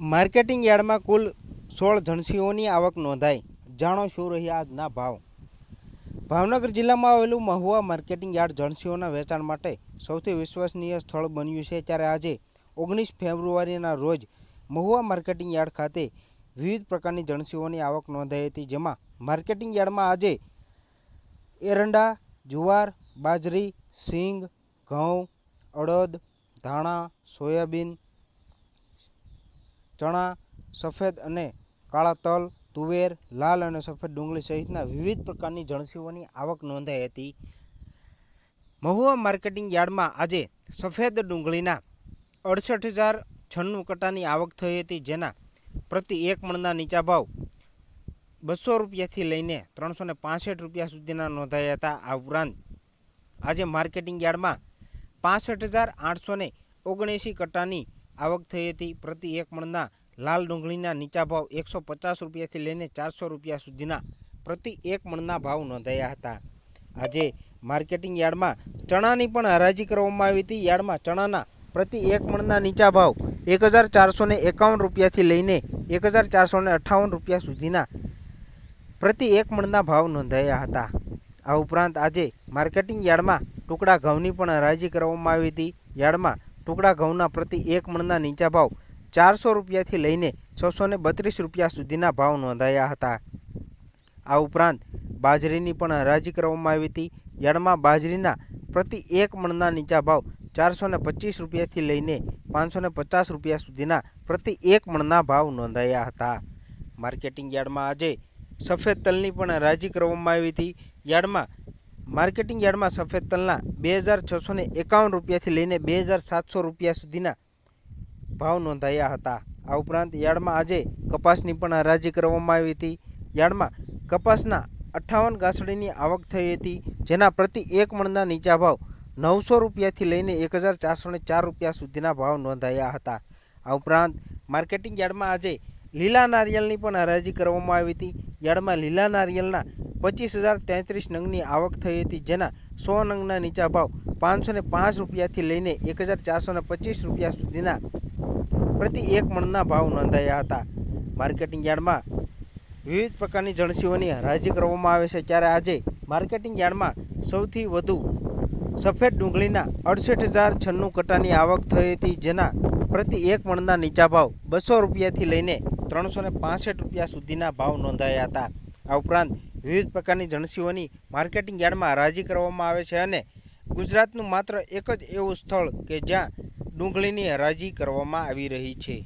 Marketing યાર્ડમાં કુલ સોળ જણસીઓની આવક નોંધાઈ. જાણો શું રહ્યા આજના ભાવ? ભાવનગર જિલ્લામાં આવેલું મહુવા માર્કેટિંગ યાર્ડ જણસીઓના વેચાણ માટે સૌથી વિશ્વસનીય સ્થળ બન્યું છે. ત્યારે આજે, ઓગણીસ ફેબ્રુઆરીના રોજ, મહુવા માર્કેટિંગ યાર્ડ ખાતે વિવિધ પ્રકારની જણસીઓની આવક નોંધાઈ હતી. જેમાં માર્કેટિંગ યાર્ડમાં આજે એરંડા, જુવાર, બાજરી, સિંગ, ઘઉં, અડદ, ધાણા, સોયાબીન ચણા, સફેદ અને કાળા તલ, તુવેર, લાલ અને સફેદ ડુંગળી સહિતના વિવિધ પ્રકારની જણસીઓની આવક નોંધાઈ હતી. મહુવા માર્કેટિંગ યાર્ડમાં આજે સફેદ ડુંગળીના અડસઠ હજાર છન્નું કટાની આવક થઈ હતી, જેના પ્રતિ એક મણના નીચા ભાવ બસો રૂપિયાથી લઈને ત્રણસો ને રૂપિયા સુધીના નોંધાયા હતા. આ ઉપરાંત આજે માર્કેટિંગ યાર્ડમાં પાસઠ હજાર આઠસો ઓગણએંસી કટ્ટાની આવક થઈ હતી. પ્રતિ એક મણના લાલ ડુંગળીના નીચા ભાવ એકસો પચાસ રૂપિયાથી લઈને ચારસો રૂપિયા સુધીના પ્રતિ એક મણના ભાવ નોંધાયા હતા. આજે માર્કેટિંગ યાર્ડમાં ચણાની પણ હરાજી કરવામાં આવી હતી. યાર્ડમાં ચણાના પ્રતિ એક મણના નીચા ભાવ એક હજાર ચારસો ને એકાવન રૂપિયાથી લઈને એક હજાર ચારસો ને અઠ્ઠાવન રૂપિયા સુધીના પ્રતિ એક મણના ભાવ નોંધાયા હતા. આ ઉપરાંત આજે માર્કેટિંગ યાર્ડમાં ટુકડા ઘઉંની પણ હરાજી કરવામાં આવી હતી. યાર્ડમાં ટુકડા ઘઉંના પ્રતિ એક મણના નીચા ભાવ ચારસો રૂપિયાથી લઈને છસો ને બત્રીસ રૂપિયા સુધીના ભાવ નોંધાયા હતા. આ ઉપરાંત બાજરીની પણ હરાજી કરવામાં આવી હતી. યાર્ડમાં બાજરીના પ્રતિ એક મણના નીચા ભાવ ચારસો ને પચીસ રૂપિયાથી લઈને પાંચસો ને પચાસ રૂપિયા સુધીના પ્રતિ એક મણના ભાવ નોંધાયા હતા. માર્કેટિંગ યાર્ડમાં આજે સફેદ તલની પણ હરાજી કરવામાં આવી હતી. યાર્ડમાં માર્કેટિંગ યાર્ડમાં સફેદ તલના બે હજાર છસો ને એકાવન રૂપિયાથી લઈને બે હજાર સાતસો રૂપિયા સુધીના ભાવ નોંધાયા હતા. આ ઉપરાંત યાર્ડમાં આજે કપાસની પણ હરાજી કરવામાં આવી હતી. યાર્ડમાં કપાસના અઠ્ઠાવન ગાંસડીની આવક થઈ હતી, જેના પ્રતિ એક મણના નીચા ભાવ નવસો રૂપિયાથી લઈને એક હજાર ચારસો ને ચાર રૂપિયા સુધીના ભાવ નોંધાયા હતા. આ ઉપરાંત માર્કેટિંગ યાર્ડમાં આજે લીલા નારિયેલની પણ હરાજી કરવામાં આવી હતી. યાર્ડમાં લીલા નારિયેળના પચીસ હજાર તેત્રીસ નંગની આવક થઈ હતી જેના સો નંગના નીચા ભાવ પાંચસો ને પાંચ રૂપિયાથી લઈને એક હજાર ચારસો ને પચીસ રૂપિયા સુધીના પ્રતિ એક મણના ભાવ નોંધાયા હતા. માર્કેટિંગ યાર્ડમાં વિવિધ પ્રકારની જણસીઓની હરાજી કરવામાં આવે છે ત્યારે આજે માર્કેટિંગ યાર્ડમાં સૌથી વધુ સફેદ ડુંગળીના અડસઠ હજાર છન્નું કટાની આવક થઈ હતી જેના પ્રતિ એક મણના નીચા ભાવ બસો રૂપિયાથી લઈને ત્રણસો ને રૂપિયા સુધીના ભાવ નોંધાયા હતા. આ ઉપરાંત વિવિધ પ્રકારની જણસીઓની માર્કેટિંગ યાર્ડમાં હરાજી કરવામાં આવે છે અને ગુજરાતનું માત્ર એક જ એવું સ્થળ કે જ્યાં ડુંગળીની હરાજી કરવામાં આવી રહી છે.